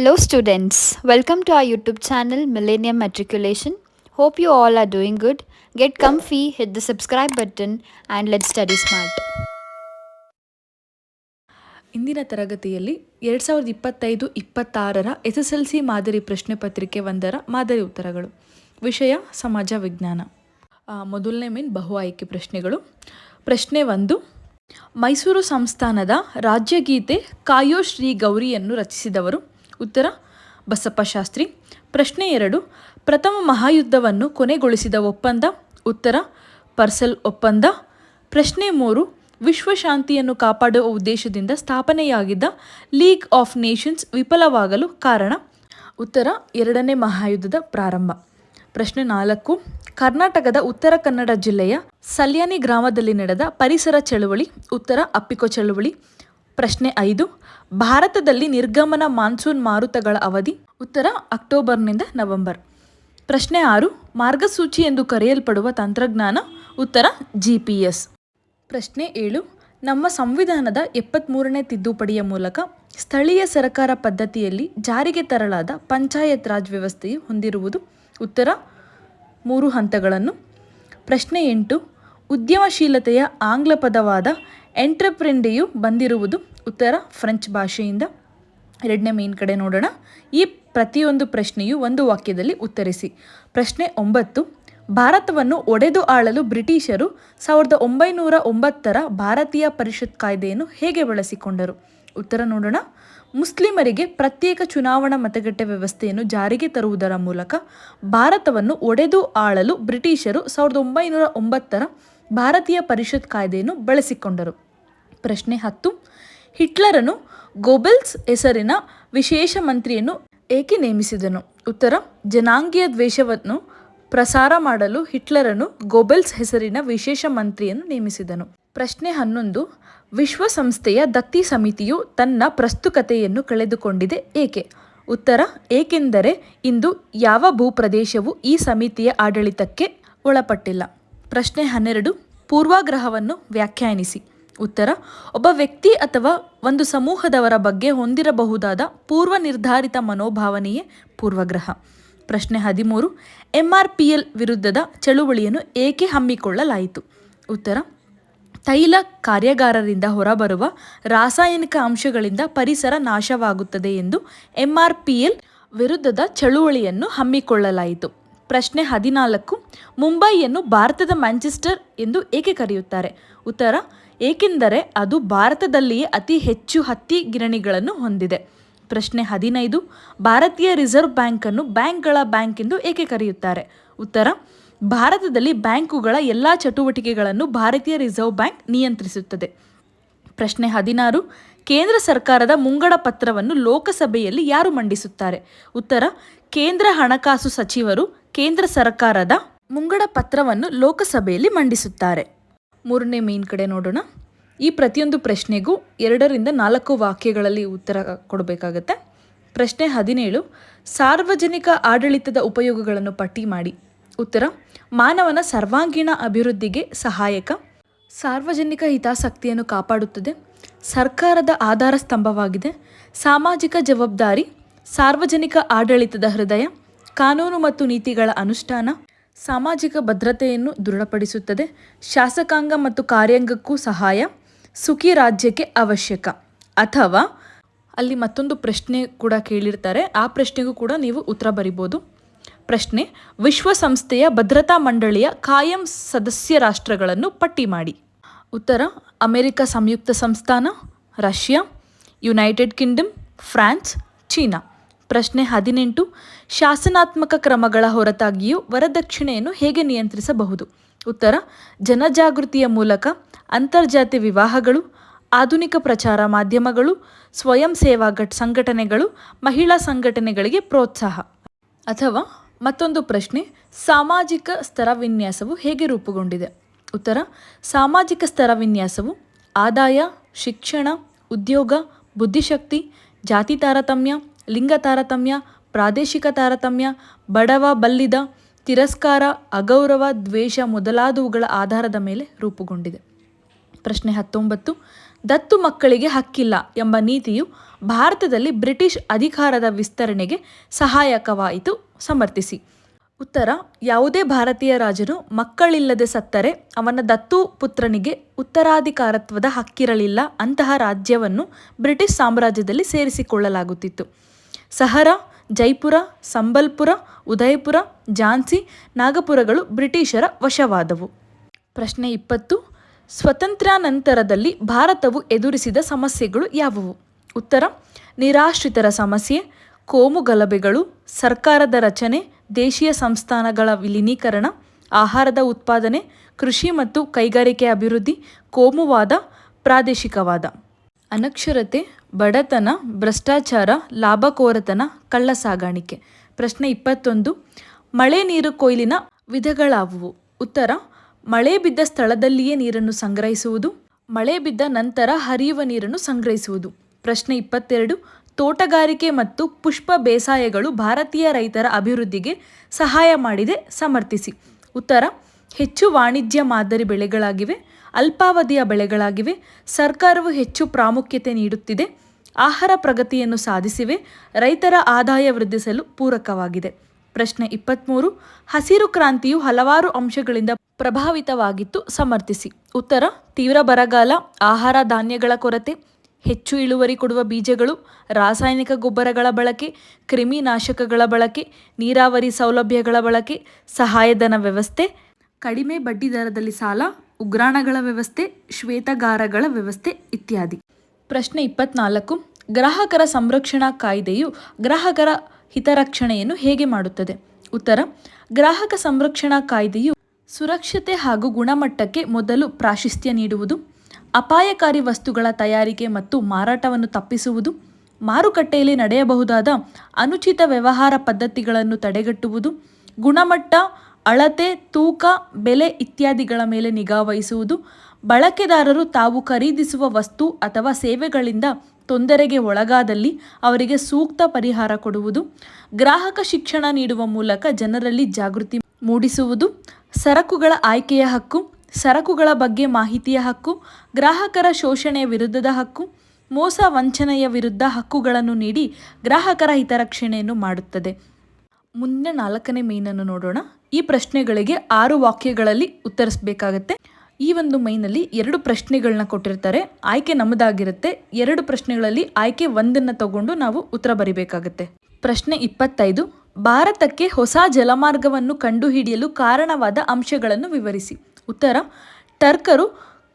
Hello, students. Welcome to our YouTube channel Millennium Matriculation. Hope you all are doing good. Get comfy, hit the subscribe button, and let's study smart. ಇಂದಿನ ತರಗತಿಯಲ್ಲಿ ಎರಡು ಸಾವಿರದ ಇಪ್ಪತ್ತೈದು ಇಪ್ಪತ್ತಾರರ S S L C ಮಾದರಿ ಪ್ರಶ್ನೆ ಪತ್ರಿಕೆ ಒಂದರ ಮಾದರಿ ಉತ್ತರಗಳು ವಿಷಯ ಸಮಾಜ ವಿಜ್ಞಾನ ಮೊದಲನೇ ಮೀನ್ ಬಹು ಆಯ್ಕೆ ಪ್ರಶ್ನೆಗಳು ಪ್ರಶ್ನೆ ಒಂದು ಮೈಸೂರು ಸಂಸ್ಥಾನದ ರಾಜ್ಯಗೀತೆ ಕಾಯೋ ಶ್ರೀ ಗೌರಿಯನ್ನು ರಚಿಸಿದವರು ಉತ್ತರ, ಬಸಪ್ಪ ಶಾಸ್ತ್ರಿ. ಪ್ರಶ್ನೆ ಎರಡು, ಪ್ರಥಮ ಮಹಾಯುದ್ಧವನ್ನು ಕೊನೆಗೊಳಿಸಿದ ಒಪ್ಪಂದ? ಉತ್ತರ, ಪರ್ಸಲ್ ಒಪ್ಪಂದ. ಪ್ರಶ್ನೆ ಮೂರು, ವಿಶ್ವಶಾಂತಿಯನ್ನು ಕಾಪಾಡುವ ಉದ್ದೇಶದಿಂದ ಸ್ಥಾಪನೆಯಾಗಿದ್ದ ಲೀಗ್ ಆಫ್ ನೇಷನ್ಸ್ ವಿಫಲವಾಗಲು ಕಾರಣ? ಉತ್ತರ, ಎರಡನೇ ಮಹಾಯುದ್ಧದ ಪ್ರಾರಂಭ. ಪ್ರಶ್ನೆ ನಾಲ್ಕು, ಕರ್ನಾಟಕದ ಉತ್ತರ ಕನ್ನಡ ಜಿಲ್ಲೆಯ ಸಲ್ಯಾನಿ ಗ್ರಾಮದಲ್ಲಿ ನಡೆದ ಪರಿಸರ ಚಳುವಳಿ? ಉತ್ತರ, ಅಪ್ಪಿಕೋ ಚಳುವಳಿ. ಪ್ರಶ್ನೆ ಐದು, ಭಾರತದಲ್ಲಿ ನಿರ್ಗಮನ ಮಾನ್ಸೂನ್ ಮಾರುತಗಳ ಅವಧಿ, ಉತ್ತರ ಅಕ್ಟೋಬರ್ನಿಂದ ನವೆಂಬರ್. ಪ್ರಶ್ನೆ ಆರು, ಮಾರ್ಗಸೂಚಿ ಎಂದು ಕರೆಯಲ್ಪಡುವ ತಂತ್ರಜ್ಞಾನ, ಉತ್ತರ ಜಿ ಪಿ ಎಸ್. ಪ್ರಶ್ನೆ ಏಳು, ನಮ್ಮ ಸಂವಿಧಾನದ ಎಪ್ಪತ್ತ್ಮೂರನೇ ತಿದ್ದುಪಡಿಯ ಮೂಲಕ ಸ್ಥಳೀಯ ಸರಕಾರ ಪದ್ಧತಿಯಲ್ಲಿ ಜಾರಿಗೆ ತರಲಾದ ಪಂಚಾಯತ್ ರಾಜ್ ವ್ಯವಸ್ಥೆಯು ಹೊಂದಿರುವುದು ಉತ್ತರ ಮೂರು ಹಂತಗಳನ್ನು. ಪ್ರಶ್ನೆ ಎಂಟು, ಉದ್ಯಮಶೀಲತೆಯ ಆಂಗ್ಲ ಪದವಾದ ಎಂಟ್ರಪ್ರೆಂಡೆಯು ಬಂದಿರುವುದು ಉತ್ತರ ಫ್ರೆಂಚ್ ಭಾಷೆಯಿಂದ. ಎರಡನೇ ಮೇನ್ ಕಡೆ ನೋಡೋಣ. ಈ ಪ್ರತಿಯೊಂದು ಪ್ರಶ್ನೆಯು ಒಂದು ವಾಕ್ಯದಲ್ಲಿ ಉತ್ತರಿಸಿ. ಪ್ರಶ್ನೆ ಒಂಬತ್ತು. ಭಾರತವನ್ನು ಒಡೆದು ಆಳಲು ಬ್ರಿಟಿಷರು ಸಾವಿರದ ಒಂಬೈನೂರ ಒಂಬತ್ತರ ಭಾರತೀಯ ಪರಿಷತ್ ಕಾಯ್ದೆಯನ್ನು ಹೇಗೆ ಬಳಸಿಕೊಂಡರು? ಉತ್ತರ ನೋಡೋಣ. ಮುಸ್ಲಿಮರಿಗೆ ಪ್ರತ್ಯೇಕ ಚುನಾವಣಾ ಮತಗಟ್ಟೆ ವ್ಯವಸ್ಥೆಯನ್ನು ಜಾರಿಗೆ ತರುವುದರ ಮೂಲಕ ಭಾರತವನ್ನು ಒಡೆದು ಆಳಲು ಬ್ರಿಟಿಷರು ಸಾವಿರದ ಒಂಬೈನೂರ ಒಂಬತ್ತರ ಭಾರತೀಯ ಪರಿಷತ್ ಕಾಯ್ದೆಯನ್ನು ಬಳಸಿಕೊಂಡರು. ಪ್ರಶ್ನೆ ಹತ್ತು. ಹಿಟ್ಲರನು ಗೋಬೆಲ್ಸ್ ಹೆಸರಿನ ವಿಶೇಷ ಮಂತ್ರಿಯನ್ನು ಏಕೆ ನೇಮಿಸಿದನು? ಉತ್ತರ. ಜನಾಂಗೀಯ ದ್ವೇಷವನ್ನು ಪ್ರಸಾರ ಮಾಡಲು ಹಿಟ್ಲರನು ಗೋಬೆಲ್ಸ್ ಹೆಸರಿನ ವಿಶೇಷ ಮಂತ್ರಿಯನ್ನು ನೇಮಿಸಿದನು. ಪ್ರಶ್ನೆ ಹನ್ನೊಂದು. ವಿಶ್ವಸಂಸ್ಥೆಯ ದತ್ತಿ ಸಮಿತಿಯು ತನ್ನ ಪ್ರಸ್ತುತತೆಯನ್ನು ಕಳೆದುಕೊಂಡಿದೆ ಏಕೆ? ಉತ್ತರ. ಏಕೆಂದರೆ ಇಂದು ಯಾವ ಭೂಪ್ರದೇಶವು ಈ ಸಮಿತಿಯ ಆಡಳಿತಕ್ಕೆ ಒಳಪಟ್ಟಿಲ್ಲ. ಪ್ರಶ್ನೆ ಹನ್ನೆರಡು, ಪೂರ್ವಾಗ್ರಹವನ್ನು ವ್ಯಾಖ್ಯಾನಿಸಿ. ಉತ್ತರ, ಒಬ್ಬ ವ್ಯಕ್ತಿ ಅಥವಾ ಒಂದು ಸಮೂಹದವರ ಬಗ್ಗೆ ಹೊಂದಿರಬಹುದಾದ ಪೂರ್ವ ನಿರ್ಧಾರಿತ ಮನೋಭಾವನೆಯೇ ಪೂರ್ವಗ್ರಹ. ಪ್ರಶ್ನೆ ಹದಿಮೂರು ಎಂ ಆರ್ ಪಿ ಎಲ್ ವಿರುದ್ಧದ ಚಳುವಳಿಯನ್ನು ಏಕೆ ಹಮ್ಮಿಕೊಳ್ಳಲಾಯಿತು? ಉತ್ತರ, ತೈಲ ಕಾರ್ಯಾಗಾರರಿಂದ ಹೊರಬರುವ ರಾಸಾಯನಿಕ ಅಂಶಗಳಿಂದ ಪರಿಸರ ನಾಶವಾಗುತ್ತದೆ ಎಂದು ಎಂ ಆರ್ ಪಿ ಎಲ್ ವಿರುದ್ಧದ ಚಳುವಳಿಯನ್ನು ಹಮ್ಮಿಕೊಳ್ಳಲಾಯಿತು. ಪ್ರಶ್ನೆ ಹದಿನಾಲ್ಕು, ಮುಂಬೈಯನ್ನು ಭಾರತದ ಮ್ಯಾಂಚೆಸ್ಟರ್ ಎಂದು ಏಕೆ ಕರೆಯುತ್ತಾರೆ? ಉತ್ತರ, ಏಕೆಂದರೆ ಅದು ಭಾರತದಲ್ಲಿಯೇ ಅತಿ ಹೆಚ್ಚು ಹತ್ತಿ ಗಿರಣಿಗಳನ್ನು ಹೊಂದಿದೆ. ಪ್ರಶ್ನೆ ಹದಿನೈದು, ಭಾರತೀಯ ರಿಸರ್ವ್ ಬ್ಯಾಂಕನ್ನು ಬ್ಯಾಂಕ್ಗಳ ಬ್ಯಾಂಕ್ ಎಂದು ಏಕೆ ಕರೆಯುತ್ತಾರೆ? ಉತ್ತರ, ಭಾರತದಲ್ಲಿ ಬ್ಯಾಂಕುಗಳ ಎಲ್ಲ ಚಟುವಟಿಕೆಗಳನ್ನು ಭಾರತೀಯ ರಿಸರ್ವ್ ಬ್ಯಾಂಕ್ ನಿಯಂತ್ರಿಸುತ್ತದೆ. ಪ್ರಶ್ನೆ ಹದಿನಾರು, ಕೇಂದ್ರ ಸರ್ಕಾರದ ಮುಂಗಡ ಪತ್ರವನ್ನು ಲೋಕಸಭೆಯಲ್ಲಿ ಯಾರು ಮಂಡಿಸುತ್ತಾರೆ? ಉತ್ತರ, ಕೇಂದ್ರ ಹಣಕಾಸು ಸಚಿವರು ಕೇಂದ್ರ ಸರ್ಕಾರದ ಮುಂಗಡ ಪತ್ರವನ್ನು ಲೋಕಸಭೆಯಲ್ಲಿ ಮಂಡಿಸುತ್ತಾರೆ. ಮೂರನೇ ಮೇನ್ ಕಡೆ ನೋಡೋಣ. ಈ ಪ್ರತಿಯೊಂದು ಪ್ರಶ್ನೆಗೂ ಎರಡರಿಂದ ನಾಲ್ಕು ವಾಕ್ಯಗಳಲ್ಲಿ ಉತ್ತರ ಕೊಡಬೇಕಾಗತ್ತೆ. ಪ್ರಶ್ನೆ ಹದಿನೇಳು, ಸಾರ್ವಜನಿಕ ಆಡಳಿತದ ಉಪಯೋಗಗಳನ್ನು ಪಟ್ಟಿ ಮಾಡಿ. ಉತ್ತರ, ಮಾನವನ ಸರ್ವಾಂಗೀಣ ಅಭಿವೃದ್ಧಿಗೆ ಸಹಾಯಕ. ಸಾರ್ವಜನಿಕ ಹಿತಾಸಕ್ತಿಯನ್ನು ಕಾಪಾಡುತ್ತದೆ. ಸರ್ಕಾರದ ಆಧಾರ ಸ್ತಂಭವಾಗಿದೆ. ಸಾಮಾಜಿಕ ಜವಾಬ್ದಾರಿ, ಸಾರ್ವಜನಿಕ ಆಡಳಿತದ ಹೃದಯ. ಕಾನೂನು ಮತ್ತು ನೀತಿಗಳ ಅನುಷ್ಠಾನ ಸಾಮಾಜಿಕ ಭದ್ರತೆಯನ್ನು ದೃಢಪಡಿಸುತ್ತದೆ. ಶಾಸಕಾಂಗ ಮತ್ತು ಕಾರ್ಯಾಂಗಕ್ಕೂ ಸಹಾಯ. ಸುಖಿ ರಾಜ್ಯಕ್ಕೆ ಅವಶ್ಯಕ. ಅಥವಾ ಅಲ್ಲಿ ಮತ್ತೊಂದು ಪ್ರಶ್ನೆ ಕೂಡ ಕೇಳಿರ್ತಾರೆ. ಆ ಪ್ರಶ್ನೆಗೂ ಕೂಡ ನೀವು ಉತ್ತರ ಬರಿಬೋದು. ಪ್ರಶ್ನೆ, ವಿಶ್ವಸಂಸ್ಥೆಯ ಭದ್ರತಾ ಮಂಡಳಿಯ ಕಾಯಂ ಸದಸ್ಯ ರಾಷ್ಟ್ರಗಳನ್ನು ಪಟ್ಟಿ ಮಾಡಿ. ಉತ್ತರ, ಅಮೆರಿಕ ಸಂಯುಕ್ತ ಸಂಸ್ಥಾನ, Russia, United Kingdom, France, China. ಪ್ರಶ್ನೆ ಹದಿನೆಂಟು, ಶಾಸನಾತ್ಮಕ ಕ್ರಮಗಳ ಹೊರತಾಗಿಯೂ ವರದಕ್ಷಿಣೆಯನ್ನು ಹೇಗೆ ನಿಯಂತ್ರಿಸಬಹುದು? ಉತ್ತರ, ಜನಜಾಗೃತಿಯ ಮೂಲಕ ಅಂತರ್ಜಾತಿ ವಿವಾಹಗಳು, ಆಧುನಿಕ ಪ್ರಚಾರ ಮಾಧ್ಯಮಗಳು, ಸ್ವಯಂ ಸೇವಾ ಘಟ್ ಸಂಘಟನೆಗಳು, ಮಹಿಳಾ ಸಂಘಟನೆಗಳಿಗೆ ಪ್ರೋತ್ಸಾಹ. ಅಥವಾ ಮತ್ತೊಂದು ಪ್ರಶ್ನೆ, ಸಾಮಾಜಿಕ ಸ್ತರ ವಿನ್ಯಾಸವು ಹೇಗೆ ರೂಪುಗೊಂಡಿದೆ? ಉತ್ತರ, ಸಾಮಾಜಿಕ ಸ್ತರ ವಿನ್ಯಾಸವು ಆದಾಯ, ಶಿಕ್ಷಣ, ಉದ್ಯೋಗ, ಬುದ್ಧಿಶಕ್ತಿ, ಜಾತಿ ತಾರತಮ್ಯ ಲಿಂಗ ತಾರತಮ್ಯ, ಪ್ರಾದೇಶಿಕ ತಾರತಮ್ಯ, ಬಡವ, ಬಲ್ಲಿದ, ತಿರಸ್ಕಾರ, ಅಗೌರವ, ದ್ವೇಷ ಮೊದಲಾದವುಗಳ ಆಧಾರದ ಮೇಲೆ ರೂಪುಗೊಂಡಿದೆ. ಪ್ರಶ್ನೆ ಹತ್ತೊಂಬತ್ತು, ದತ್ತು ಮಕ್ಕಳಿಗೆ ಹಕ್ಕಿಲ್ಲ ಎಂಬ ನೀತಿಯು ಭಾರತದಲ್ಲಿ ಬ್ರಿಟಿಷ್ ಅಧಿಕಾರದ ವಿಸ್ತರಣೆಗೆ ಸಹಾಯಕವಾಯಿತು, ಸಮರ್ಥಿಸಿ. ಉತ್ತರ, ಯಾವುದೇ ಭಾರತೀಯ ರಾಜನು ಮಕ್ಕಳಿಲ್ಲದೆ ಸತ್ತರೆ ಅವನ ದತ್ತು ಪುತ್ರನಿಗೆ ಉತ್ತರಾಧಿಕಾರತ್ವದ ಹಕ್ಕಿರಲಿಲ್ಲ ಅಂತಹ ರಾಜ್ಯವನ್ನು ಬ್ರಿಟಿಷ್ ಸಾಮ್ರಾಜ್ಯದಲ್ಲಿ ಸೇರಿಸಿಕೊಳ್ಳಲಾಗುತ್ತಿತ್ತು. ಸಹರಾ, ಜೈಪುರ, ಸಂಬಲ್ಪುರ, ಉದಯಪುರ, ಝಾನ್ಸಿ, ನಾಗಪುರಗಳು ಬ್ರಿಟಿಷರ ವಶವಾದವು. ಪ್ರಶ್ನೆ ಇಪ್ಪತ್ತು. ಸ್ವತಂತ್ರ್ಯಾನಂತರದಲ್ಲಿ ಭಾರತವು ಎದುರಿಸಿದ ಸಮಸ್ಯೆಗಳು ಯಾವುವು? ಉತ್ತರ, ನಿರಾಶ್ರಿತರ ಸಮಸ್ಯೆ, ಕೋಮು ಗಲಭೆಗಳು, ಸರ್ಕಾರದ ರಚನೆ, ದೇಶೀಯ ಸಂಸ್ಥಾನಗಳ ವಿಲೀನೀಕರಣ, ಆಹಾರದ ಉತ್ಪಾದನೆ, ಕೃಷಿ ಮತ್ತು ಕೈಗಾರಿಕೆ ಅಭಿವೃದ್ಧಿ, ಕೋಮುವಾದ, ಪ್ರಾದೇಶಿಕವಾದ. ಅನಕ್ಷರತೆ ಬಡತನ, ಭ್ರಷ್ಟಾಚಾರ, ಲಾಭಕೋರತನ ಕಳ್ಳ ಸಾಗಾಣಿಕೆ ಪ್ರಶ್ನೆ ಇಪ್ಪತ್ತೊಂದು. ಮಳೆ ನೀರು ಕೊಯ್ಲಿನ ವಿಧಗಳಾವುವು? ಉತ್ತರ. ಮಳೆ ಬಿದ್ದ ಸ್ಥಳದಲ್ಲಿಯೇ ನೀರನ್ನು ಸಂಗ್ರಹಿಸುವುದು. ಮಳೆ ಬಿದ್ದ ನಂತರ ಹರಿಯುವ ನೀರನ್ನು ಸಂಗ್ರಹಿಸುವುದು. ಪ್ರಶ್ನೆ ಇಪ್ಪತ್ತೆರಡು. ತೋಟಗಾರಿಕೆ ಮತ್ತು ಪುಷ್ಪ ಬೇಸಾಯಗಳು ಭಾರತೀಯ ರೈತರ ಅಭಿವೃದ್ಧಿಗೆ ಸಹಾಯ ಮಾಡಿದೆ, ಸಮರ್ಥಿಸಿ. ಉತ್ತರ. ಹೆಚ್ಚು ವಾಣಿಜ್ಯ ಮಾದರಿ ಬೆಳೆಗಳಾಗಿವೆ. ಅಲ್ಪಾವಧಿಯ ಬೆಳೆಗಳಾಗಿವೆ. ಸರ್ಕಾರವು ಹೆಚ್ಚು ಪ್ರಾಮುಖ್ಯತೆ ನೀಡುತ್ತಿದೆ. ಆಹಾರ ಪ್ರಗತಿಯನ್ನು ಸಾಧಿಸಿವೆ. ರೈತರ ಆದಾಯ ವೃದ್ಧಿಸಲು ಪೂರಕವಾಗಿದೆ. ಪ್ರಶ್ನೆ ಇಪ್ಪತ್ತ್ಮೂರು ಹಸಿರು ಕ್ರಾಂತಿಯು ಹಲವಾರು ಅಂಶಗಳಿಂದ ಪ್ರಭಾವಿತವಾಗಿತ್ತು. ಸಮರ್ಥಿಸಿ. ಉತ್ತರ. ತೀವ್ರ ಬರಗಾಲ, ಆಹಾರ ಧಾನ್ಯಗಳ ಕೊರತೆ, ಹೆಚ್ಚು ಇಳುವರಿ ಕೊಡುವ ಬೀಜಗಳು, ರಾಸಾಯನಿಕ ಗೊಬ್ಬರಗಳ ಬಳಕೆ, ಕ್ರಿಮಿನಾಶಕಗಳ ಬಳಕೆ, ನೀರಾವರಿ ಸೌಲಭ್ಯಗಳ ಬಳಕೆ, ಸಹಾಯಧನ ವ್ಯವಸ್ಥೆ, ಕಡಿಮೆ ಬಡ್ಡಿದರದಲ್ಲಿ ಸಾಲ ಉಗ್ರಾಣಗಳ ವ್ಯವಸ್ಥೆ, ಶ್ವೇತಗಾರಗಳ ವ್ಯವಸ್ಥೆ ಇತ್ಯಾದಿ. ಪ್ರಶ್ನೆ ಇಪ್ಪತ್ನಾಲ್ಕು, ಗ್ರಾಹಕರ ಸಂರಕ್ಷಣಾ ಕಾಯ್ದೆಯು ಗ್ರಾಹಕರ ಹಿತರಕ್ಷಣೆಯನ್ನು ಹೇಗೆ ಮಾಡುತ್ತದೆ? ಉತ್ತರ, ಗ್ರಾಹಕ ಸಂರಕ್ಷಣಾ ಕಾಯ್ದೆಯು ಸುರಕ್ಷತೆ ಹಾಗೂ ಗುಣಮಟ್ಟಕ್ಕೆ ಮೊದಲು ಪ್ರಾಶಸ್ತ್ಯ ನೀಡುವುದು, ಅಪಾಯಕಾರಿ ವಸ್ತುಗಳ ತಯಾರಿಕೆ ಮತ್ತು ಮಾರಾಟವನ್ನು ತಪ್ಪಿಸುವುದು, ಮಾರುಕಟ್ಟೆಯಲ್ಲಿ ನಡೆಯಬಹುದಾದ ಅನುಚಿತ ವ್ಯವಹಾರ ಪದ್ಧತಿಗಳನ್ನು ತಡೆಗಟ್ಟುವುದು, ಗುಣಮಟ್ಟ ಅಳತೆ, ತೂಕ, ಬೆಲೆ ಇತ್ಯಾದಿಗಳ ಮೇಲೆ ನಿಗಾವಹಿಸುವುದು ಬಳಕೆದಾರರು ತಾವು ಖರೀದಿಸುವ ವಸ್ತು ಅಥವಾ ಸೇವೆಗಳಿಂದ ತೊಂದರೆಗೆ ಒಳಗಾದಲ್ಲಿ ಅವರಿಗೆ ಸೂಕ್ತ ಪರಿಹಾರ ಕೊಡುವುದು. ಗ್ರಾಹಕ ಶಿಕ್ಷಣ ನೀಡುವ ಮೂಲಕ ಜನರಲ್ಲಿ ಜಾಗೃತಿ ಮೂಡಿಸುವುದು. ಸರಕುಗಳ ಆಯ್ಕೆಯ ಹಕ್ಕು, ಸರಕುಗಳ ಬಗ್ಗೆ ಮಾಹಿತಿಯ ಹಕ್ಕು, ಗ್ರಾಹಕರ ಶೋಷಣೆಯ ವಿರುದ್ಧದ ಹಕ್ಕು, ಮೋಸ ವಂಚನೆಯ ವಿರುದ್ಧ ಹಕ್ಕುಗಳನ್ನು ನೀಡಿ ಗ್ರಾಹಕರ ಹಿತರಕ್ಷಣೆಯನ್ನು ಮಾಡುತ್ತದೆ. ಮುಂದಿನ ನಾಲ್ಕನೇ ಮೈನನ್ನು ನೋಡೋಣ. ಈ ಪ್ರಶ್ನೆಗಳಿಗೆ ಆರು ವಾಕ್ಯಗಳಲ್ಲಿ ಉತ್ತರಿಸಬೇಕಾಗತ್ತೆ. ಈ ಒಂದು ಮೈನಲ್ಲಿ ಎರಡು ಪ್ರಶ್ನೆಗಳನ್ನ ಕೊಟ್ಟಿರ್ತಾರೆ. ಆಯ್ಕೆ ನಮ್ಮದಾಗಿರುತ್ತೆ. ಎರಡು ಪ್ರಶ್ನೆಗಳಲ್ಲಿ ಆಯ್ಕೆ ಒಂದನ್ನು ತಗೊಂಡು ನಾವು ಉತ್ತರ ಬರಿಬೇಕಾಗತ್ತೆ. ಪ್ರಶ್ನೆ ಇಪ್ಪತ್ತೈದು. ಭಾರತಕ್ಕೆ ಹೊಸ ಜಲಮಾರ್ಗವನ್ನು ಕಂಡುಹಿಡಿಯಲು ಕಾರಣವಾದ ಅಂಶಗಳನ್ನು ವಿವರಿಸಿ. ಉತ್ತರ. ಟರ್ಕರು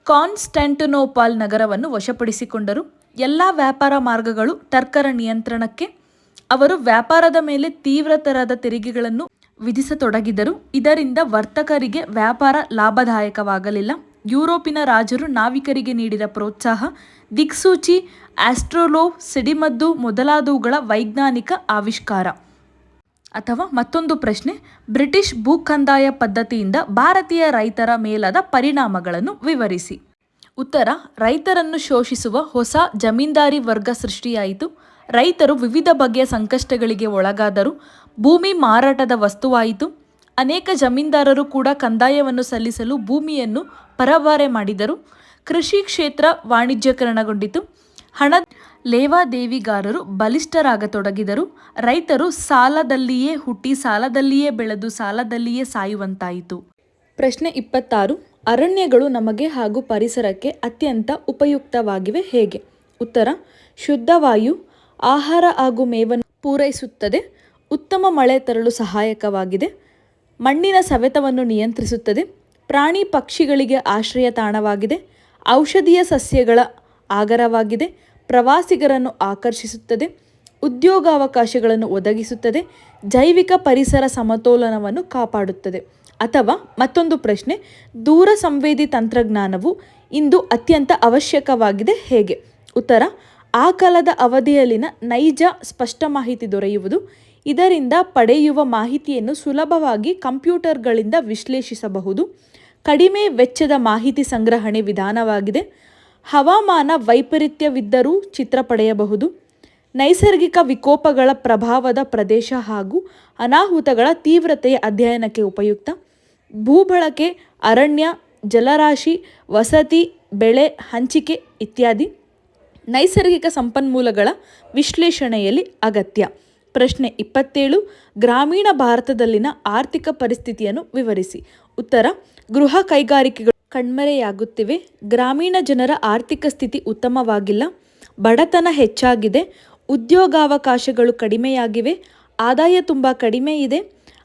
ಕಾನ್ಸ್ಟ್ಯಾಂಟಿನೋಪಾಲ್ ನಗರವನ್ನು ವಶಪಡಿಸಿಕೊಂಡರು. ಎಲ್ಲ ವ್ಯಾಪಾರ ಮಾರ್ಗಗಳು ಟರ್ಕರ ನಿಯಂತ್ರಣಕ್ಕೆ ಅವರು ವ್ಯಾಪಾರದ ಮೇಲೆ ತೀವ್ರತರದ ತೆರಿಗೆಗಳನ್ನು ವಿಧಿಸತೊಡಗಿದರು. ಇದರಿಂದ ವರ್ತಕರಿಗೆ ವ್ಯಾಪಾರ ಲಾಭದಾಯಕವಾಗಲಿಲ್ಲ. ಯುರೋಪಿನ ರಾಜರು ನಾವಿಕರಿಗೆ ನೀಡಿದ ಪ್ರೋತ್ಸಾಹ, ದಿಕ್ಸೂಚಿ, ಆಸ್ಟ್ರೋಲೋ, ಸಿಡಿಮದ್ದು ಮೊದಲಾದವುಗಳ ವೈಜ್ಞಾನಿಕ ಆವಿಷ್ಕಾರ. ಅಥವಾ ಮತ್ತೊಂದು ಪ್ರಶ್ನೆ, ಬ್ರಿಟಿಷ್ ಭೂಕಂದಾಯ ಪದ್ಧತಿಯಿಂದ ಭಾರತೀಯ ರೈತರ ಮೇಲಾದ ಪರಿಣಾಮಗಳನ್ನು ವಿವರಿಸಿ. ಉತ್ತರ, ರೈತರನ್ನು ಶೋಷಿಸುವ ಹೊಸ ಜಮೀನ್ದಾರಿ ವರ್ಗ ಸೃಷ್ಟಿಯಾಯಿತು. ರೈತರು ವಿವಿಧ ಬಗೆಯ ಸಂಕಷ್ಟಗಳಿಗೆ ಒಳಗಾದರು ಭೂಮಿ ಮಾರಾಟದ ವಸ್ತುವಾಯಿತು. ಅನೇಕ ಜಮೀನ್ದಾರರು ಕೂಡ ಕಂದಾಯವನ್ನು ಸಲ್ಲಿಸಲು ಭೂಮಿಯನ್ನು ಪರಭಾರೆ ಮಾಡಿದರು. ಕೃಷಿ ಕ್ಷೇತ್ರ ವಾಣಿಜ್ಯಕರಣಗೊಂಡಿತು. ಹಣ ಲೇವಾದೇವಿಗಾರರು ಬಲಿಷ್ಠರಾಗತೊಡಗಿದರು. ರೈತರು ಸಾಲದಲ್ಲಿಯೇ ಹುಟ್ಟಿ ಸಾಲದಲ್ಲಿಯೇ ಬೆಳೆದು ಸಾಲದಲ್ಲಿಯೇ ಸಾಯುವಂತಾಯಿತು. ಪ್ರಶ್ನೆ ಇಪ್ಪತ್ತಾರು. ಅರಣ್ಯಗಳು ನಮಗೆ ಹಾಗೂ ಪರಿಸರಕ್ಕೆ ಅತ್ಯಂತ ಉಪಯುಕ್ತವಾಗಿವೆ ಹೇಗೆ? ಉತ್ತರ. ಶುದ್ಧ ವಾಯು ಆಹಾರ ಹಾಗೂ ಮೇವನ್ನು ಪೂರೈಸುತ್ತದೆ. ಉತ್ತಮ ಮಳೆ ತರಲು ಸಹಾಯಕವಾಗಿದೆ. ಮಣ್ಣಿನ ಸವೆತವನ್ನು ನಿಯಂತ್ರಿಸುತ್ತದೆ. ಪ್ರಾಣಿ ಪಕ್ಷಿಗಳಿಗೆ ಆಶ್ರಯ ತಾಣವಾಗಿದೆ. ಔಷಧೀಯ ಸಸ್ಯಗಳ ಆಗರವಾಗಿದೆ. ಪ್ರವಾಸಿಗರನ್ನು ಆಕರ್ಷಿಸುತ್ತದೆ. ಉದ್ಯೋಗಾವಕಾಶಗಳನ್ನು ಒದಗಿಸುತ್ತದೆ. ಜೈವಿಕ ಪರಿಸರ ಸಮತೋಲನವನ್ನು ಕಾಪಾಡುತ್ತದೆ. ಅಥವಾ ಮತ್ತೊಂದು ಪ್ರಶ್ನೆ ದೂರ ಸಂವೇದಿ ತಂತ್ರಜ್ಞಾನವು ಇಂದು ಅತ್ಯಂತ ಅವಶ್ಯಕವಾಗಿದೆ ಹೇಗೆ? ಉತ್ತರ ಆ ಕಾಲದ ಅವಧಿಯಲ್ಲಿನ ನೈಜ ಸ್ಪಷ್ಟ ಮಾಹಿತಿ ದೊರೆಯುವುದು. ಇದರಿಂದ ಪಡೆಯುವ ಮಾಹಿತಿಯನ್ನು ಸುಲಭವಾಗಿ ಕಂಪ್ಯೂಟರ್ಗಳಿಂದ ವಿಶ್ಲೇಷಿಸಬಹುದು. ಕಡಿಮೆ ವೆಚ್ಚದ ಮಾಹಿತಿ ಸಂಗ್ರಹಣೆ ವಿಧಾನವಾಗಿದೆ. ಹವಾಮಾನ ವೈಪರೀತ್ಯವಿದ್ದರೂ ಚಿತ್ರ ಪಡೆಯಬಹುದು. ನೈಸರ್ಗಿಕ ವಿಕೋಪಗಳ ಪ್ರಭಾವದ ಪ್ರದೇಶ ಹಾಗೂ ಅನಾಹುತಗಳ ತೀವ್ರತೆಯ ಅಧ್ಯಯನಕ್ಕೆ ಉಪಯುಕ್ತ. ಭೂಬಳಕೆ, ಅರಣ್ಯ, ಜಲರಾಶಿ, ವಸತಿ, ಬೆಳೆ, ಹಂಚಿಕೆ ಇತ್ಯಾದಿ. ನೈಸರ್ಗಿಕ ಸಂಪನ್ಮೂಲಗಳ ವಿಶ್ಲೇಷಣೆಯಲ್ಲಿ ಅಗತ್ಯ. ಪ್ರಶ್ನೆ ಇಪ್ಪತ್ತೇಳು, ಗ್ರಾಮೀಣ ಭಾರತದಲ್ಲಿನ ಆರ್ಥಿಕ ಪರಿಸ್ಥಿತಿಯನ್ನು ವಿವರಿಸಿ. ಉತ್ತರ, ಗೃಹ ಕೈಗಾರಿಕೆಗಳು ಕಣ್ಮರೆಯಾಗುತ್ತಿವೆ. ಗ್ರಾಮೀಣ ಜನರ ಆರ್ಥಿಕ ಸ್ಥಿತಿ ಉತ್ತಮವಾಗಿಲ್ಲ. ಬಡತನ ಹೆಚ್ಚಾಗಿದೆ. ಉದ್ಯೋಗಾವಕಾಶಗಳು ಕಡಿಮೆಯಾಗಿವೆ. ಆದಾಯ ತುಂಬ ಕಡಿಮೆ ಇದೆ.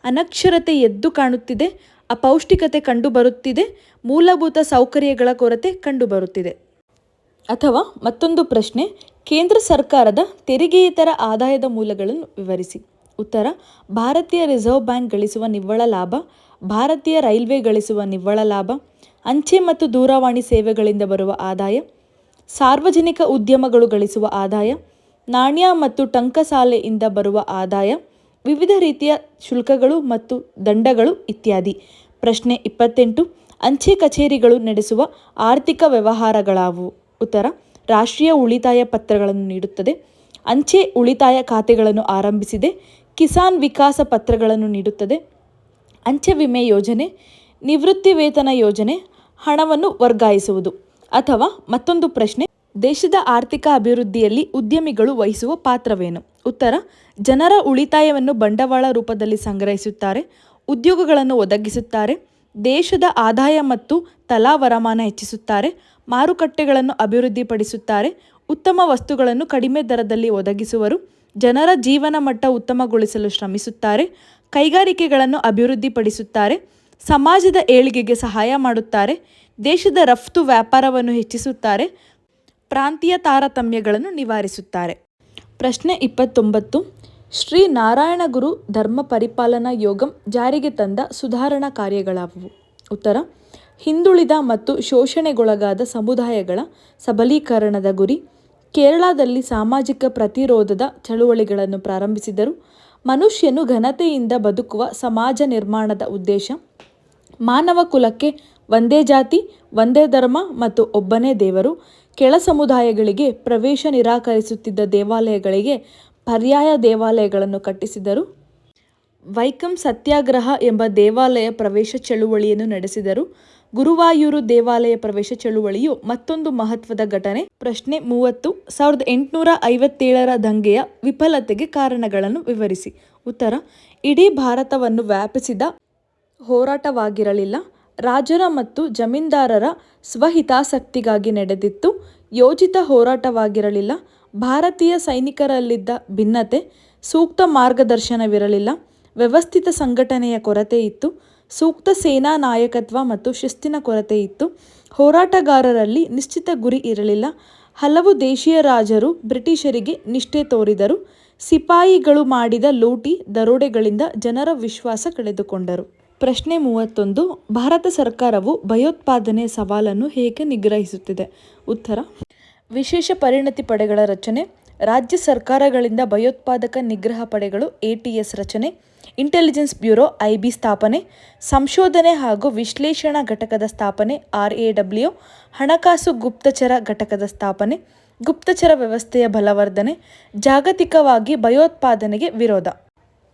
ಅನಕ್ಷರತೆ ಎದ್ದು ಕಾಣುತ್ತಿದೆ. ಅಪೌಷ್ಟಿಕತೆ ಕಂಡುಬರುತ್ತಿದೆ. ಮೂಲಭೂತ ಸೌಕರ್ಯಗಳ ಕೊರತೆ ಕಂಡುಬರುತ್ತಿದೆ. ಅಥವಾ ಮತ್ತೊಂದು ಪ್ರಶ್ನೆ, ಕೇಂದ್ರ ಸರ್ಕಾರದ ತೆರಿಗೆಯೇತರ ಆದಾಯದ ಮೂಲಗಳನ್ನು ವಿವರಿಸಿ. ಉತ್ತರ, ಭಾರತೀಯ ರಿಸರ್ವ್ ಬ್ಯಾಂಕ್ ಗಳಿಸುವ ನಿವ್ವಳ ಲಾಭ, ಭಾರತೀಯ ರೈಲ್ವೆ ಗಳಿಸುವ ನಿವ್ವಳ ಲಾಭ, ಅಂಚೆ ಮತ್ತು ದೂರವಾಣಿ ಸೇವೆಗಳಿಂದ ಬರುವ ಆದಾಯ, ಸಾರ್ವಜನಿಕ ಉದ್ಯಮಗಳು ಗಳಿಸುವ ಆದಾಯ, ನಾಣ್ಯ ಮತ್ತು ಟಂಕಸಾಲೆಯಿಂದ ಬರುವ ಆದಾಯ, ವಿವಿಧ ರೀತಿಯ ಶುಲ್ಕಗಳು ಮತ್ತು ದಂಡಗಳು ಇತ್ಯಾದಿ. ಪ್ರಶ್ನೆ ಇಪ್ಪತ್ತೆಂಟು, ಅಂಚೆ ಕಚೇರಿಗಳು ನಡೆಸುವ ಆರ್ಥಿಕ ವ್ಯವಹಾರಗಳಾವುವು ಉತ್ತರ, ರಾಷ್ಟ್ರೀಯ ಉಳಿತಾಯ ಪತ್ರಗಳನ್ನು ನೀಡುತ್ತದೆ. ಅಂಚೆ ಉಳಿತಾಯ ಖಾತೆಗಳನ್ನು ಆರಂಭಿಸಿದೆ. ಕಿಸಾನ್ ವಿಕಾಸ ಪತ್ರಗಳನ್ನು ನೀಡುತ್ತದೆ. ಅಂಚೆ ವಿಮೆ ಯೋಜನೆ, ನಿವೃತ್ತಿ ವೇತನ ಯೋಜನೆ, ಹಣವನ್ನು ವರ್ಗಾಯಿಸುವುದು ಅಥವಾ ಮತ್ತೊಂದು ಪ್ರಶ್ನೆ, ದೇಶದ ಆರ್ಥಿಕ ಅಭಿವೃದ್ಧಿಯಲ್ಲಿ ಉದ್ಯಮಿಗಳು ವಹಿಸುವ ಪಾತ್ರವೇನು? ಉತ್ತರ, ಜನರ ಉಳಿತಾಯವನ್ನು ಬಂಡವಾಳ ರೂಪದಲ್ಲಿ ಸಂಗ್ರಹಿಸುತ್ತಾರೆ, ಉದ್ಯೋಗಗಳನ್ನು ಒದಗಿಸುತ್ತಾರೆ, ದೇಶದ ಆದಾಯ ಮತ್ತು ತಲಾ ವರಮಾನ ಹೆಚ್ಚಿಸುತ್ತಾರೆ ಮಾರುಕಟ್ಟೆಗಳನ್ನು ಅಭಿವೃದ್ಧಿಪಡಿಸುತ್ತಾರೆ. ಉತ್ತಮ ವಸ್ತುಗಳನ್ನು ಕಡಿಮೆ ದರದಲ್ಲಿ ಒದಗಿಸುವರು. ಜನರ ಜೀವನ ಮಟ್ಟ ಉತ್ತಮಗೊಳಿಸಲು ಶ್ರಮಿಸುತ್ತಾರೆ. ಕೈಗಾರಿಕೆಗಳನ್ನು ಅಭಿವೃದ್ಧಿಪಡಿಸುತ್ತಾರೆ. ಸಮಾಜದ ಏಳಿಗೆಗೆ ಸಹಾಯ ಮಾಡುತ್ತಾರೆ. ದೇಶದ ರಫ್ತು ವ್ಯಾಪಾರವನ್ನು ಹೆಚ್ಚಿಸುತ್ತಾರೆ. ಪ್ರಾಂತೀಯ ತಾರತಮ್ಯಗಳನ್ನು ನಿವಾರಿಸುತ್ತಾರೆ. ಪ್ರಶ್ನೆ ಇಪ್ಪತ್ತೊಂಬತ್ತು. ಶ್ರೀ ನಾರಾಯಣ ಗುರು ಧರ್ಮ ಪರಿಪಾಲನಾ ಯೋಗಂ ಜಾರಿಗೆ ತಂದ ಸುಧಾರಣಾ ಕಾರ್ಯಗಳಾವುವು? ಉತ್ತರ ಹಿಂದುಳಿದ ಮತ್ತು ಶೋಷಣೆಗೊಳಗಾದ ಸಮುದಾಯಗಳ ಸಬಲೀಕರಣದ ಗುರಿ, ಕೇರಳದಲ್ಲಿ ಸಾಮಾಜಿಕ ಪ್ರತಿರೋಧದ ಚಳುವಳಿಗಳನ್ನು ಪ್ರಾರಂಭಿಸಿದರು. ಮನುಷ್ಯನು ಘನತೆಯಿಂದ ಬದುಕುವ ಸಮಾಜ ನಿರ್ಮಾಣದ ಉದ್ದೇಶ, ಮಾನವ ಕುಲಕ್ಕೆ ಒಂದೇ ಜಾತಿ, ಒಂದೇ ಧರ್ಮ ಮತ್ತು ಒಬ್ಬನೇ ದೇವರು, ಕೆಳ ಸಮುದಾಯಗಳಿಗೆ ಪ್ರವೇಶ ನಿರಾಕರಿಸುತ್ತಿದ್ದ ದೇವಾಲಯಗಳಿಗೆ ಪರ್ಯಾಯ ದೇವಾಲಯಗಳನ್ನು ಕಟ್ಟಿಸಿದರು. ವೈಕಂ ಸತ್ಯಾಗ್ರಹ ಎಂಬ ದೇವಾಲಯ ಪ್ರವೇಶ ಚಳುವಳಿಯನ್ನು ನಡೆಸಿದರು. ಗುರುವಾಯೂರು ದೇವಾಲಯ ಪ್ರವೇಶ ಚಳುವಳಿಯು ಮತ್ತೊಂದು ಮಹತ್ವದ ಘಟನೆ. ಪ್ರಶ್ನೆ ಮೂವತ್ತು, ಸಾವಿರದ ಎಂಟುನೂರ ಐವತ್ತೇಳರ ದಂಗೆಯ ವಿಫಲತೆಗೆ ಕಾರಣಗಳನ್ನು ವಿವರಿಸಿ. ಉತ್ತರ, ಇಡೀ ಭಾರತವನ್ನು ವ್ಯಾಪಿಸಿದ ಹೋರಾಟವಾಗಿರಲಿಲ್ಲ. ರಾಜರ ಮತ್ತು ಜಮೀನ್ದಾರರ ಸ್ವಹಿತಾಸಕ್ತಿಗಾಗಿ ನಡೆದಿತ್ತು. ಯೋಜಿತ ಹೋರಾಟವಾಗಿರಲಿಲ್ಲ. ಭಾರತೀಯ ಸೈನಿಕರಲ್ಲಿದ್ದ ಭಿನ್ನತೆ, ಸೂಕ್ತ ಮಾರ್ಗದರ್ಶನವಿರಲಿಲ್ಲ. ವ್ಯವಸ್ಥಿತ ಸಂಘಟನೆಯ ಕೊರತೆ ಇತ್ತು. ಸೂಕ್ತ ಸೇನಾ ನಾಯಕತ್ವ ಮತ್ತು ಶಿಸ್ತಿನ ಕೊರತೆ ಇತ್ತು. ಹೋರಾಟಗಾರರಲ್ಲಿ ನಿಶ್ಚಿತ ಗುರಿ ಇರಲಿಲ್ಲ. ಹಲವು ದೇಶೀಯ ರಾಜರು ಬ್ರಿಟಿಷರಿಗೆ ನಿಷ್ಠೆ ತೋರಿದರು. ಸಿಪಾಯಿಗಳು ಮಾಡಿದ ಲೂಟಿ ದರೋಡೆಗಳಿಂದ ಜನರ ವಿಶ್ವಾಸ ಕಳೆದುಕೊಂಡರು. ಪ್ರಶ್ನೆ ಮೂವತ್ತೊಂದು, ಭಾರತ ಸರ್ಕಾರವು ಭಯೋತ್ಪಾದನೆ ಸವಾಲನ್ನು ಹೇಗೆ ನಿಗ್ರಹಿಸುತ್ತಿದೆ? ಉತ್ತರ, ವಿಶೇಷ ಪರಿಣತಿ ಪಡೆಗಳ ರಚನೆ, ರಾಜ್ಯ ಸರ್ಕಾರಗಳಿಂದ ಭಯೋತ್ಪಾದಕ ನಿಗ್ರಹ ಪಡೆಗಳು ಎಟಿಎಸ್ ರಚನೆ ಇಂಟೆಲಿಜೆನ್ಸ್ ಬ್ಯೂರೋ ಐಬಿ ಸ್ಥಾಪನೆ, ಸಂಶೋಧನೆ ಹಾಗೂ ವಿಶ್ಲೇಷಣಾ ಘಟಕದ ಸ್ಥಾಪನೆ ಆರ್ ಎ ಡಬ್ಲ್ಯೂ ಹಣಕಾಸು ಗುಪ್ತಚರ ಘಟಕದ ಸ್ಥಾಪನೆ, ಗುಪ್ತಚರ ವ್ಯವಸ್ಥೆಯ ಬಲವರ್ಧನೆ, ಜಾಗತಿಕವಾಗಿ ಭಯೋತ್ಪಾದನೆಗೆ ವಿರೋಧ.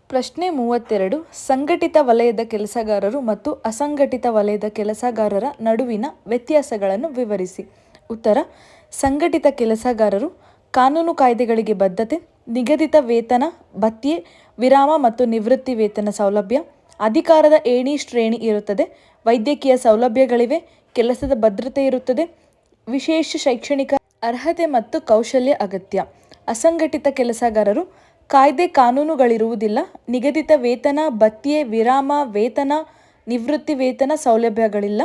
ಪ್ರಶ್ನೆ ಮೂವತ್ತೆರಡು, ಸಂಘಟಿತ ವಲಯದ ಕೆಲಸಗಾರರು ಮತ್ತು ಅಸಂಘಟಿತ ವಲಯದ ಕೆಲಸಗಾರರ ನಡುವಿನ ವ್ಯತ್ಯಾಸಗಳನ್ನು ವಿವರಿಸಿ. ಉತ್ತರ, ಸಂಘಟಿತ ಕೆಲಸಗಾರರು ಕಾನೂನು ಕಾಯ್ದೆಗಳಿಗೆ ಬದ್ಧತೆ, ನಿಗದಿತ ವೇತನ, ಭತ್ಯೆ ವಿರಾಮ ಮತ್ತು ನಿವೃತ್ತಿ ವೇತನ ಸೌಲಭ್ಯ. ಅಧಿಕಾರದ ಏಣಿ ಶ್ರೇಣಿ ಇರುತ್ತದೆ. ವೈದ್ಯಕೀಯ ಸೌಲಭ್ಯಗಳಿವೆ. ಕೆಲಸದ ಭದ್ರತೆ ಇರುತ್ತದೆ. ವಿಶೇಷ ಶೈಕ್ಷಣಿಕ ಅರ್ಹತೆ ಮತ್ತು ಕೌಶಲ್ಯ ಅಗತ್ಯ. ಅಸಂಘಟಿತ ಕೆಲಸಗಾರರು. ಕಾಯ್ದೆ ಕಾನೂನುಗಳಿರುವುದಿಲ್ಲ. ನಿಗದಿತ ವೇತನ, ಭತ್ಯೆ, ವಿರಾಮ, ವೇತನ, ನಿವೃತ್ತಿ ವೇತನ ಸೌಲಭ್ಯಗಳಿಲ್ಲ.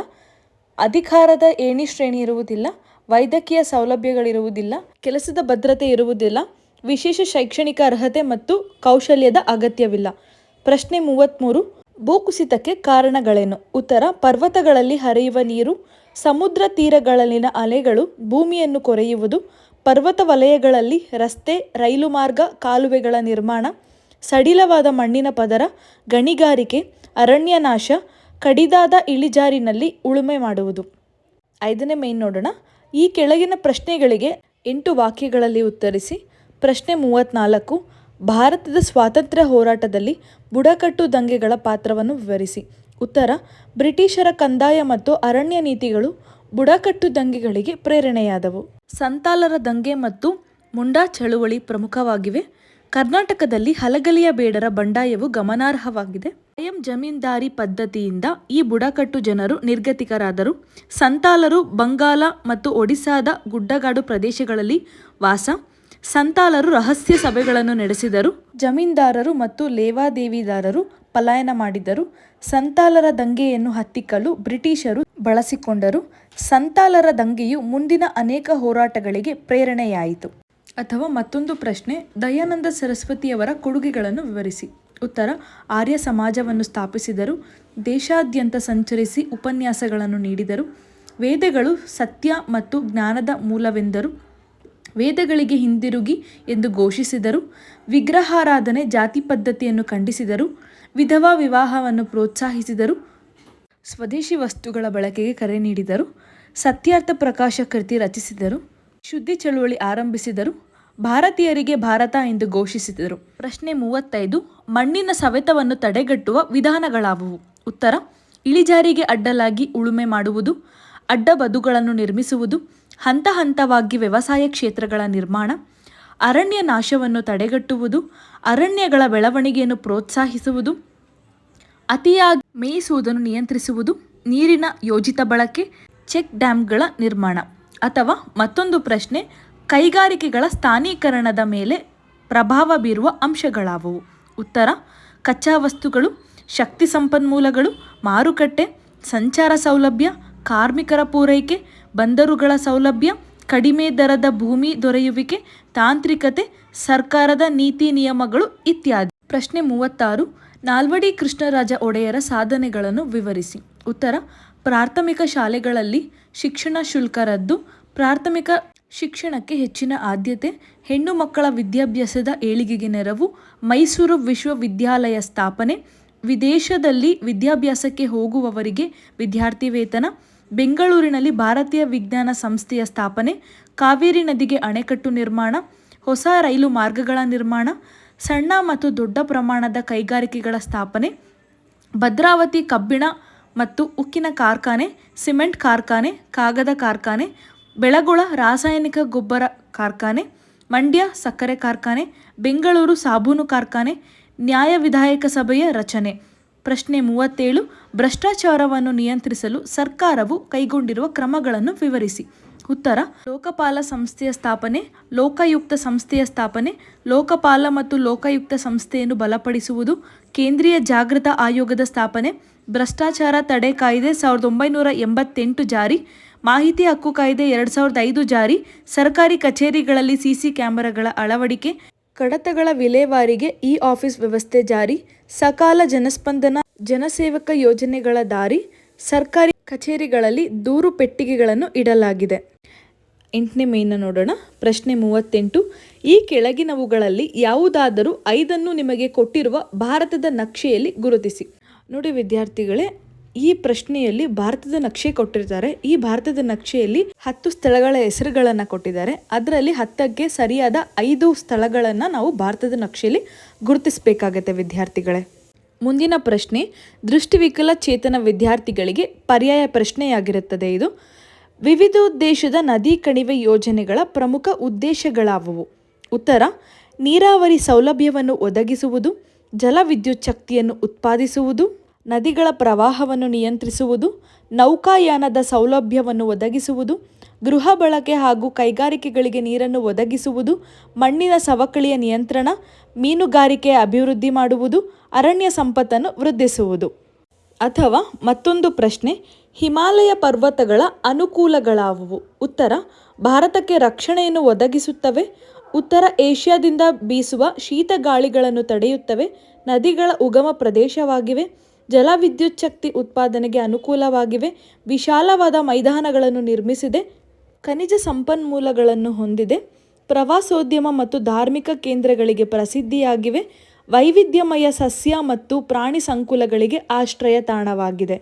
ಅಧಿಕಾರದ ಏಣಿ ಶ್ರೇಣಿ ಇರುವುದಿಲ್ಲ. ವೈದ್ಯಕೀಯ ಸೌಲಭ್ಯಗಳಿರುವುದಿಲ್ಲ. ಕೆಲಸದ ಭದ್ರತೆ ಇರುವುದಿಲ್ಲ. ವಿಶೇಷ ಶೈಕ್ಷಣಿಕ ಅರ್ಹತೆ ಮತ್ತು ಕೌಶಲ್ಯದ ಅಗತ್ಯವಿಲ್ಲ. ಪ್ರಶ್ನೆ ಮೂವತ್ತ್ಮೂರು ಭೂಕುಸಿತಕ್ಕೆ ಕಾರಣಗಳೇನು? ಉತ್ತರ, ಪರ್ವತಗಳಲ್ಲಿ ಹರಿಯುವ ನೀರು, ಸಮುದ್ರ ತೀರಗಳಲ್ಲಿನ ಅಲೆಗಳು, ಭೂಮಿಯನ್ನು ಕೊರೆಯುವುದು, ಪರ್ವತ ವಲಯಗಳಲ್ಲಿ ರಸ್ತೆ, ರೈಲು ಮಾರ್ಗ, ಕಾಲುವೆಗಳ ನಿರ್ಮಾಣ, ಸಡಿಲವಾದ ಮಣ್ಣಿನ ಪದರ, ಗಣಿಗಾರಿಕೆ, ಅರಣ್ಯನಾಶ, ಕಡಿದಾದ ಇಳಿಜಾರಿನಲ್ಲಿ ಉಳುಮೆ ಮಾಡುವುದು. ಐದನೇ ಮೇನ್ ನೋಡೋಣ. ಈ ಕೆಳಗಿನ ಪ್ರಶ್ನೆಗಳಿಗೆ ಎಂಟು ವಾಕ್ಯಗಳಲ್ಲಿ ಉತ್ತರಿಸಿ ಪ್ರಶ್ನೆ ಮೂವತ್ತ್ನಾಲ್ಕು ಭಾರತದ ಸ್ವಾತಂತ್ರ್ಯ ಹೋರಾಟದಲ್ಲಿ ಬುಡಕಟ್ಟು ದಂಗೆಗಳ ಪಾತ್ರವನ್ನು ವಿವರಿಸಿ. ಉತ್ತರ, ಬ್ರಿಟಿಷರ ಕಂದಾಯ ಮತ್ತು ಅರಣ್ಯ ನೀತಿಗಳು ಬುಡಕಟ್ಟು ದಂಗೆಗಳಿಗೆ ಪ್ರೇರಣೆಯಾದವು. ಸಂತಾಲರ ದಂಗೆ ಮತ್ತು ಮುಂಡಾ ಚಳುವಳಿ ಪ್ರಮುಖವಾಗಿವೆ. ಕರ್ನಾಟಕದಲ್ಲಿ ಹಲಗಲಿಯ ಬೇಡರ ಬಂಡಾಯವು ಗಮನಾರ್ಹವಾಗಿದೆ. ಸ್ವಯಂ ಜಮೀನ್ದಾರಿ ಪದ್ಧತಿಯಿಂದ ಈ ಬುಡಕಟ್ಟು ಜನರು ನಿರ್ಗತಿಕರಾದರು. ಸಂತಾಲರು ಬಂಗಾಲ ಮತ್ತು ಒಡಿಸಾದ ಗುಡ್ಡಗಾಡು ಪ್ರದೇಶಗಳಲ್ಲಿ ವಾಸ ಸಂತಾಲರು ರಹಸ್ಯ ಸಭೆಗಳನ್ನು ನಡೆಸಿದರು. ಜಮೀನ್ದಾರರು ಮತ್ತು ಲೇವಾದೇವಿದಾರರು ಪಲಾಯನ ಮಾಡಿದರು. ಸಂತಾಲರ ದಂಗೆಯನ್ನು ಹತ್ತಿಕ್ಕಲು ಬ್ರಿಟಿಷರು ಬಳಸಿಕೊಂಡರು. ಸಂತಾಲರ ದಂಗೆಯು ಮುಂದಿನ ಅನೇಕ ಹೋರಾಟಗಳಿಗೆ ಪ್ರೇರಣೆಯಾಯಿತು. ಅಥವಾ ಮತ್ತೊಂದು ಪ್ರಶ್ನೆ, ದಯಾನಂದ ಸರಸ್ವತಿಯವರ ಕೊಡುಗೆಗಳನ್ನು ವಿವರಿಸಿ. ಉತ್ತರ, ಆರ್ಯ ಸಮಾಜವನ್ನು ಸ್ಥಾಪಿಸಿದರು. ದೇಶಾದ್ಯಂತ ಸಂಚರಿಸಿ ಉಪನ್ಯಾಸಗಳನ್ನು ನೀಡಿದರು. ವೇದಗಳು ಸತ್ಯ ಮತ್ತು ಜ್ಞಾನದ ಮೂಲವೆಂದರು. ವೇದಗಳಿಗೆ ಹಿಂದಿರುಗಿ ಎಂದು ಘೋಷಿಸಿದರು. ವಿಗ್ರಹಾರಾಧನೆ ಜಾತಿ ಪದ್ಧತಿಯನ್ನು ಖಂಡಿಸಿದರು. ವಿಧವಾ ವಿವಾಹವನ್ನು ಪ್ರೋತ್ಸಾಹಿಸಿದರು. ಸ್ವದೇಶಿ ವಸ್ತುಗಳ ಬಳಕೆಗೆ ಕರೆ ನೀಡಿದರು. ಸತ್ಯಾರ್ಥ ಪ್ರಕಾಶ ಕೃತಿ ರಚಿಸಿದರು. ಶುದ್ಧಿ ಚಳುವಳಿ ಆರಂಭಿಸಿದರು. ಭಾರತೀಯರಿಗೆ ಭಾರತ ಎಂದು ಘೋಷಿಸಿದರು. ಪ್ರಶ್ನೆ ಮೂವತ್ತೈದು, ಮಣ್ಣಿನ ಸವೆತವನ್ನು ತಡೆಗಟ್ಟುವ ವಿಧಾನಗಳಾವುವು? ಉತ್ತರ ಇಳಿಜಾರಿಗೆ ಅಡ್ಡಲಾಗಿ ಉಳುಮೆ ಮಾಡುವುದು, ಅಡ್ಡ ಬದುಗಳನ್ನು ನಿರ್ಮಿಸುವುದು ಹಂತ ಹಂತವಾಗಿ ವ್ಯವಸಾಯ ಕ್ಷೇತ್ರಗಳ ನಿರ್ಮಾಣ, ಅರಣ್ಯ ನಾಶವನ್ನು ತಡೆಗಟ್ಟುವುದು, ಅರಣ್ಯಗಳ ಬೆಳವಣಿಗೆಯನ್ನು ಪ್ರೋತ್ಸಾಹಿಸುವುದು, ಅತಿಯಾಗಿ ಮೇಯಿಸುವುದನ್ನು ನಿಯಂತ್ರಿಸುವುದು, ನೀರಿನ ಯೋಜಿತ ಬಳಕೆ, ಚೆಕ್ ಡ್ಯಾಮ್ಗಳ ನಿರ್ಮಾಣ ಅಥವಾ ಮತ್ತೊಂದು ಪ್ರಶ್ನೆ, ಕೈಗಾರಿಕೆಗಳ ಸ್ಥಾನೀಕರಣದ ಮೇಲೆ ಪ್ರಭಾವ ಬೀರುವ ಅಂಶಗಳಾವುವು. ಉತ್ತರ, ಕಚ್ಚಾ ವಸ್ತುಗಳು, ಶಕ್ತಿ ಸಂಪನ್ಮೂಲಗಳು, ಮಾರುಕಟ್ಟೆ, ಸಂಚಾರ ಸೌಲಭ್ಯ ಕಾರ್ಮಿಕರ ಪೂರೈಕೆ, ಬಂದರುಗಳ ಸೌಲಭ್ಯ, ಕಡಿಮೆ ದರದ ಭೂಮಿ ದೊರೆಯುವಿಕೆ, ತಾಂತ್ರಿಕತೆ, ಸರ್ಕಾರದ ನೀತಿ ನಿಯಮಗಳು ಇತ್ಯಾದಿ. ಪ್ರಶ್ನೆ ಮೂವತ್ತಾರು, ನಾಲ್ವಡಿ ಕೃಷ್ಣರಾಜ ಒಡೆಯರ ಸಾಧನೆಗಳನ್ನು ವಿವರಿಸಿ. ಉತ್ತರ, ಪ್ರಾಥಮಿಕ ಶಾಲೆಗಳಲ್ಲಿ ಶಿಕ್ಷಣ ಶುಲ್ಕ ರದ್ದು, ಪ್ರಾಥಮಿಕ ಶಿಕ್ಷಣಕ್ಕೆ ಹೆಚ್ಚಿನ ಆದ್ಯತೆ, ಹೆಣ್ಣು ಮಕ್ಕಳ ವಿದ್ಯಾಭ್ಯಾಸದ ಏಳಿಗೆಗೆ ನೆರವು, ಮೈಸೂರು ವಿಶ್ವವಿದ್ಯಾಲಯ ಸ್ಥಾಪನೆ, ವಿದೇಶದಲ್ಲಿ ವಿದ್ಯಾಭ್ಯಾಸಕ್ಕೆ ಹೋಗುವವರಿಗೆ ವಿದ್ಯಾರ್ಥಿ ವೇತನ ಬೆಂಗಳೂರಿನಲ್ಲಿ ಭಾರತೀಯ ವಿಜ್ಞಾನ ಸಂಸ್ಥೆಯ ಸ್ಥಾಪನೆ, ಕಾವೇರಿ ನದಿಗೆ ಅಣೆಕಟ್ಟು ನಿರ್ಮಾಣ, ಹೊಸ ರೈಲು ಮಾರ್ಗಗಳ ನಿರ್ಮಾಣ, ಸಣ್ಣ ಮತ್ತು ದೊಡ್ಡ ಪ್ರಮಾಣದ ಕೈಗಾರಿಕೆಗಳ ಸ್ಥಾಪನೆ, ಭದ್ರಾವತಿ ಕಬ್ಬಿಣ ಮತ್ತು ಉಕ್ಕಿನ ಕಾರ್ಖಾನೆ, ಸಿಮೆಂಟ್ ಕಾರ್ಖಾನೆ, ಕಾಗದ ಕಾರ್ಖಾನೆ, ಬೆಳಗೊಳ ರಾಸಾಯನಿಕ ಗೊಬ್ಬರ ಕಾರ್ಖಾನೆ, ಮಂಡ್ಯ ಸಕ್ಕರೆ ಕಾರ್ಖಾನೆ, ಬೆಂಗಳೂರು ಸಾಬೂನು ಕಾರ್ಖಾನೆ, ನ್ಯಾಯ ವಿಧಾಯಕ ಸಭೆಯ ರಚನೆ. ಪ್ರಶ್ನೆ ಮೂವತ್ತೇಳು, ಭ್ರಷ್ಟಾಚಾರವನ್ನು ನಿಯಂತ್ರಿಸಲು ಸರ್ಕಾರವು ಕೈಗೊಂಡಿರುವ ಕ್ರಮಗಳನ್ನು ವಿವರಿಸಿ. ಉತ್ತರ, ಲೋಕಪಾಲ ಸಂಸ್ಥೆಯ ಸ್ಥಾಪನೆ, ಲೋಕಾಯುಕ್ತ ಸಂಸ್ಥೆಯ ಸ್ಥಾಪನೆ, ಲೋಕಪಾಲ ಮತ್ತು ಲೋಕಾಯುಕ್ತ ಸಂಸ್ಥೆಯನ್ನು ಬಲಪಡಿಸುವುದು, ಕೇಂದ್ರೀಯ ಜಾಗೃತ ಆಯೋಗದ ಸ್ಥಾಪನೆ, ಭ್ರಷ್ಟಾಚಾರ ತಡೆ ಕಾಯ್ದೆ ಸಾವಿರದ ಒಂಬೈನೂರ ಎಂಬತ್ತೆಂಟು ಜಾರಿ, ಮಾಹಿತಿ ಹಕ್ಕು ಕಾಯ್ದೆ ಎರಡು ಸಾವಿರದ ಐದು ಜಾರಿ, ಸರ್ಕಾರಿ ಕಚೇರಿಗಳಲ್ಲಿ ಸಿಸಿ ಕ್ಯಾಮೆರಾಗಳ ಅಳವಡಿಕೆ ಕಡತಗಳ ವಿಲೇವಾರಿಗೆ ಇ ಆಫೀಸ್ ವ್ಯವಸ್ಥೆ ಜಾರಿ. ಸಕಾಲ ಜನಸ್ಪಂದನ, ಜನಸೇವಕ ಯೋಜನೆಗಳ ದಾರಿ, ಸರ್ಕಾರಿ ಕಚೇರಿಗಳಲ್ಲಿ ದೂರು ಪೆಟ್ಟಿಗೆಗಳನ್ನು ಇಡಲಾಗಿದೆ. ಎಂಟನೇ ಮೇನ ನೋಡೋಣ. ಪ್ರಶ್ನೆ ಮೂವತ್ತೆಂಟು. ಈ ಕೆಳಗಿನವುಗಳಲ್ಲಿ ಯಾವುದಾದರೂ ಐದನ್ನು ನಿಮಗೆ ಕೊಟ್ಟಿರುವ ಭಾರತದ ನಕ್ಷೆಯಲ್ಲಿ ಗುರುತಿಸಿ. ನೋಡಿ ವಿದ್ಯಾರ್ಥಿಗಳೇ ಈ ಪ್ರಶ್ನೆಯಲ್ಲಿ ಭಾರತದ ನಕ್ಷೆ ಕೊಟ್ಟಿರ್ತಾರೆ ಈ ಭಾರತದ ನಕ್ಷೆಯಲ್ಲಿ ಹತ್ತು ಸ್ಥಳಗಳ ಹೆಸರುಗಳನ್ನು ಕೊಟ್ಟಿದ್ದಾರೆ. ಅದರಲ್ಲಿ ಹತ್ತಕ್ಕೆ ಸರಿಯಾದ ಐದು ಸ್ಥಳಗಳನ್ನು ನಾವು ಭಾರತದ ನಕ್ಷೆಯಲ್ಲಿ ಗುರುತಿಸಬೇಕಾಗತ್ತೆ ವಿದ್ಯಾರ್ಥಿಗಳೇ. ಮುಂದಿನ ಪ್ರಶ್ನೆ, ದೃಷ್ಟಿವಿಕಲ ಚೇತನ ವಿದ್ಯಾರ್ಥಿಗಳಿಗೆ ಪರ್ಯಾಯ ಪ್ರಶ್ನೆಯಾಗಿರುತ್ತದೆ ಇದು. ವಿವಿಧ ಉದ್ದೇಶದ ನದಿ ಕಣಿವೆ ಯೋಜನೆಗಳ ಪ್ರಮುಖ ಉದ್ದೇಶಗಳಾವುವು? ಉತ್ತರ, ನೀರಾವರಿ ಸೌಲಭ್ಯವನ್ನು ಒದಗಿಸುವುದು ಜಲವಿದ್ಯುಚ್ಛಕ್ತಿಯನ್ನು ಉತ್ಪಾದಿಸುವುದು ನದಿಗಳ ಪ್ರವಾಹವನ್ನು ನಿಯಂತ್ರಿಸುವುದು, ನೌಕಾಯಾನದ ಸೌಲಭ್ಯವನ್ನು ಒದಗಿಸುವುದು, ಗೃಹ ಬಳಕೆ ಹಾಗೂ ಕೈಗಾರಿಕೆಗಳಿಗೆ ನೀರನ್ನು ಒದಗಿಸುವುದು, ಮಣ್ಣಿನ ಸವಕಳಿಯ ನಿಯಂತ್ರಣ, ಮೀನುಗಾರಿಕೆ ಅಭಿವೃದ್ಧಿ ಮಾಡುವುದು, ಅರಣ್ಯ ಸಂಪತ್ತನ್ನು ವೃದ್ಧಿಸುವುದು. ಅಥವಾ ಮತ್ತೊಂದು ಪ್ರಶ್ನೆ, ಹಿಮಾಲಯ ಪರ್ವತಗಳ ಅನುಕೂಲಗಳಾವುವು? ಉತ್ತರ, ಭಾರತಕ್ಕೆ ರಕ್ಷಣೆಯನ್ನು ಒದಗಿಸುತ್ತವೆ, ಉತ್ತರ ಏಷ್ಯಾದಿಂದ ಬೀಸುವ ಶೀತ ಗಾಳಿಗಳನ್ನು ತಡೆಯುತ್ತವೆ, ನದಿಗಳ ಉಗಮ ಪ್ರದೇಶವಾಗಿವೆ ಜಲವಿದ್ಯುತ್ ಶಕ್ತಿ ಉತ್ಪಾದನೆಗೆ ಅನುಕೂಲವಾಗಿವೆ. ವಿಶಾಲವಾದ ಮೈದಾನಗಳನ್ನು ನಿರ್ಮಿಸಿದೆ. ಖನಿಜ ಸಂಪನ್ಮೂಲಗಳನ್ನು ಹೊಂದಿದೆ. ಪ್ರವಾಸೋದ್ಯಮ ಮತ್ತು ಧಾರ್ಮಿಕ ಕೇಂದ್ರಗಳಿಗೆ ಪ್ರಸಿದ್ಧಿಯಾಗಿವೆ. ವೈವಿಧ್ಯಮಯ ಸಸ್ಯ ಮತ್ತು ಪ್ರಾಣಿ ಸಂಕುಲಗಳಿಗೆ ಆಶ್ರಯ ತಾಣವಾಗಿದೆ.